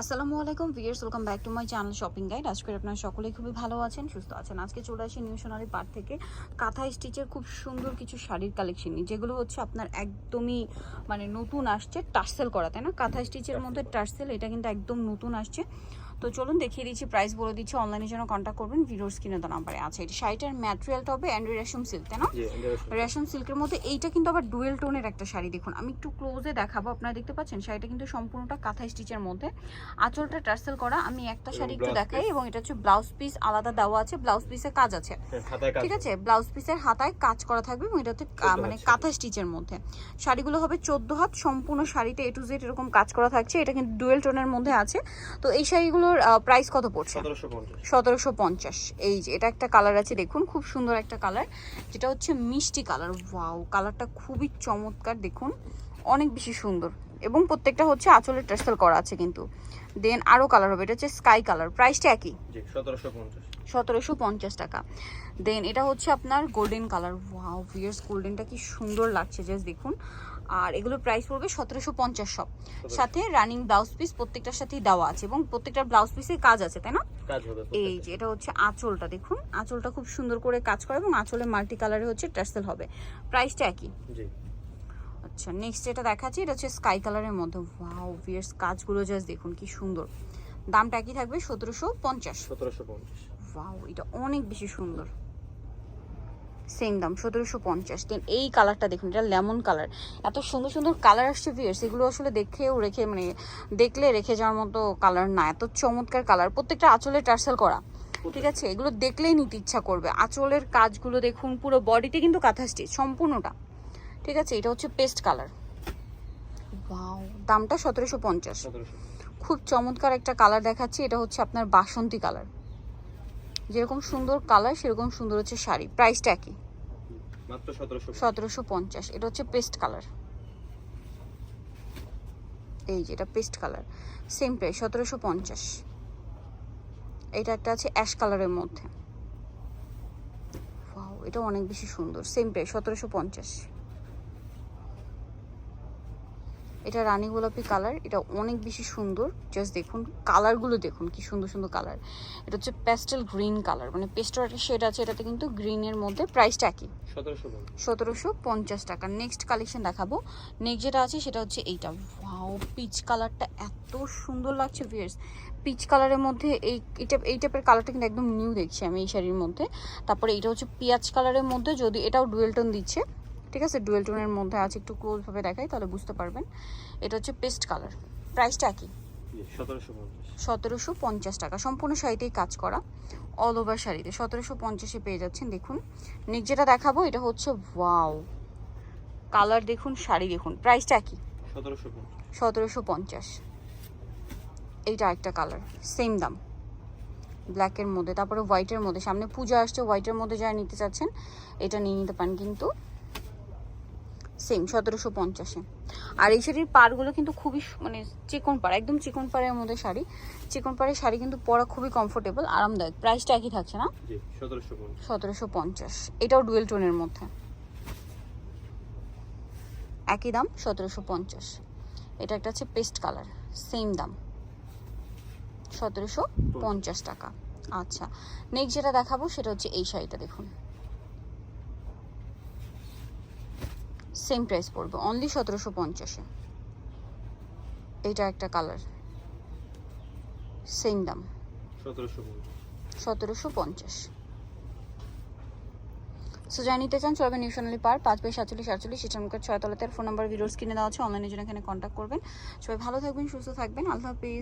আসসালামু আলাইকুম viewers welcome back to my channel shopping guide আজকে আপনারা সকলেই খুবই ভালো আছেন, সুস্থ আছেন। আজকে চলে আসি নিউ সোনারি থেকে। কাঁথা স্টিচের খুব সুন্দর কিছু শাড়ির কালেকশন নিয়ে, যেগুলো হচ্ছে আপনার একদমই মানে নতুন আসছে টার্সেল করা, তাই না? কাঁথা স্টিচের মধ্যে টার্সেল এটা কিন্তু একদম নতুন আসছে। তো চলুন দেখিয়ে দিচ্ছি প্রাইস বলে দিচ্ছি। অনলাইনের জন্য কন্ট্যাক্ট করবেন। ভিডিওর স্ক্রিনে তো নাম্বারে আছে। এটা শাড়িটার ম্যাটেরিয়ালটা হবে অ্যান্ড্রি রেশম সিল্ক তাই না? রেশম সিল্কের মধ্যে এইটা কিন্তু আবার ডুয়েল টোনের একটা শাড়ি দেখুন। আমি একটু ক্লোজে দেখাবো আপনারা দেখতে পাচ্ছেন? শাড়িটা কিন্তু সম্পূর্ণটা কাঁথা স্টিচের মধ্যে। আঁচলটা টার্সেল করা। আমি একটা শাড়ি একটু দেখাই এবং এটা হচ্ছে ব্লাউজ পিস আলাদা দেওয়া আছে। ব্লাউজ পিসের কাজ আছে। ঠিক আছে? ব্লাউজ পিসের হাতায় কাজ করা থাকবে এবং এটা হচ্ছে মানে কাঁথা স্টিচের মধ্যে। শাড়িগুলো হবে চোদ্দ হাত। সম্পূর্ণ শাড়িতে এ টু জেড এরকম কাজ করা থাকছে। এটা কিন্তু ডুয়েল টোনের মধ্যে আছে। তো এই শাড়িগুলোর প্রাইস কত পড়ছে? সতেরোশো পঞ্চাশ। সতেরোশো পঞ্চাশ। এই যে এটা একটা কালার আছে দেখুন খুব সুন্দর একটা কালার যেটা হচ্ছে মিষ্টি কালার ওয়াও কালারটা খুবই চমৎকার দেখুন অনেক বেশি সুন্দর। এবং প্রত্যেকটা হচ্ছে আঁচলের টার্সেল করা আছে কিন্তু। দেন আরও কালার হবে এটা হচ্ছে স্কাই কালার প্রাইসটা একই? জি সতেরোশো পঞ্চাশ। টাকা। দেন এটা হচ্ছে আপনার গোল্ডেন কালার ওয়াও ভিয়ার্স গোল্ডেনটা কি সুন্দর লাগছে জাস্ট দেখুন। আর এগুলোর প্রাইস পড়বে সতেরোশো পঞ্চাশ সব। সাথে রানিং ব্লাউজ পিস প্রত্যেকটার সাথেই দেওয়া আছে এবং প্রত্যেকটা ব্লাউজ পিসের কাজ আছে তাই না? কাজ হবে এই যে এটা হচ্ছে আঁচলটা দেখুন। আঁচলটা খুব সুন্দর করে কাজ করে এবং আঁচলে মাল্টি কালারে হচ্ছে টার্সেল হবে। প্রাইসটা একই? জি। আচ্ছা নেক্সট যেটা দেখাচ্ছি এটা হচ্ছে স্কাই কালারের মধ্যে। ওয়াও ভিয়ার্স কাজগুলো জাস্ট দেখুন কি সুন্দর। দামটা একই থাকবে সতেরোশো পঞ্চাশ। সতেরোশো পঞ্চাশ। ওয়াও এটা অনেক বেশি সুন্দর। সেম দাম সতেরোশো পঞ্চাশ। দেন এই কালারটা দেখুন এটা লেমন কালার এত সুন্দর সুন্দর কালার আসছে ভিয়ার্স এগুলো আসলে দেখেও রেখে মানে দেখলে রেখে যাওয়ার মতো কালার না। এত চমৎকার কালার প্রত্যেকটা আঁচলে টার্সেল করা। ঠিক আছে এগুলো দেখলেই নিতে ইচ্ছা করবে। আঁচলের কাজগুলো দেখুন পুরো বডিতে কিন্তু কাঁথা স্টিচ সম্পূর্ণটা। ঠিক আছে? এটা হচ্ছে পেস্ট কালার ওয়াও দামটা সতেরোশো পঞ্চাশ। খুব চমৎকার একটা কালার দেখাচ্ছি। এটা হচ্ছে আপনার বাসন্তী কালার যেরকম সুন্দর কালার সেরকম সুন্দর হচ্ছে শাড়ি। প্রাইসটা একই। সতেরোশো। পঞ্চাশ। এটা হচ্ছে পেস্ট কালার এই যে এটা পেস্ট কালার সেম প্রাইস সতেরোশো পঞ্চাশ। এটা একটা আছে অ্যাশ কালারের মধ্যে। এটা অনেক বেশি সুন্দর। সেম প্রাইস সতেরোশো পঞ্চাশ। এটা রানী গোলাপি কালার এটা অনেক বেশি সুন্দর। জাস্ট দেখুন কালারগুলো দেখুন কি সুন্দর সুন্দর কালার। এটা হচ্ছে প্যাস্টেল গ্রিন কালার মানে পেস্টেল একটা শেড আছে এটাতে কিন্তু গ্রিনের মধ্যে প্রাইসটা একই। সতেরোশো পঞ্চাশ টাকা। নেক্সট কালেকশন দেখাবো। নেক্সট যেটা আছে সেটা হচ্ছে এইটা। ওয়াও পিচ কালারটা এত সুন্দর লাগছে ভিয়ার্স পিচ কালারের মধ্যে এই এটা এই টাইপের কালারটা কিন্তু একদম নিউ দেখছি আমি এই শাড়ির মধ্যে। তারপরে এটা হচ্ছে পেঁয়াজ কালারের মধ্যে যদি এটাও ডুয়েল টোন দিচ্ছে ঠিক আছে? ডুয়েল টোনের মধ্যে আছে একটু ক্লোজভাবে দেখাই তাহলে বুঝতে পারবেন। এটা হচ্ছে পেস্ট কালার প্রাইসটা একই। সতেরোশো পঞ্চাশ। টাকা। সম্পূর্ণ শাড়িতেই কাজ করা। অল ওভার শাড়িতে। সতেরোশো পঞ্চাশে পেয়ে যাচ্ছেন দেখুন। নেক্সট যেটা দেখাবো এটা হচ্ছে ওয়াও কালার দেখুন শাড়ি দেখুন। প্রাইসটা পঞ্চাশ। সতেরোশো পঞ্চাশ। এইটা একটা কালার সেম দাম। ব্ল্যাকের মধ্যে। তারপরে হোয়াইটের মধ্যে। সামনে পূজা আসছে হোয়াইটের মধ্যে যারা নিতে চাচ্ছেন এটা নিয়ে নিতে পারেন। কিন্তু সেম সতেরোশো পঞ্চাশে। আর এই শাড়ির পাড়গুলো কিন্তু খুবই মানে চিকন পাড় একদম চিকন পাড়ের মধ্যে শাড়ি। চিকন পাড়ের শাড়ি কিন্তু পরা খুবই কমফোর্টেবল আরামদায়ক। প্রাইসটা একই থাকছে না? সতেরোশো পঞ্চাশ। এটাও ডুয়েল টোনের মধ্যে। একই দাম সতেরোশো পঞ্চাশ। এটা একটা হচ্ছে পেস্ট কালার সেম দাম। সতেরোশো পঞ্চাশ। টাকা। আচ্ছা নেক্সট যেটা দেখাবো সেটা হচ্ছে এই শাড়িটা দেখুন। সেম প্রাইস পড়বে অনলি সতেরোশো পঞ্চাশে। এইটা একটা কালার সেম দাম। সতেরোশো পঞ্চাশ। সো যাই নিতে চান চলবে নিউ সোনালি পার পাঁচ বাই সাতচল্লিশ সাতচল্লিশ সিটামকার ছয় তলাতে ফোন নাম্বার ভিডিওস কিনে দেওয়া আছে অনলাইনের জন্য এখানে কন্ট্যাক্ট করবেন। সবাই ভালো থাকবেন সুস্থ থাকবেন আল্লাহ হাফিজ।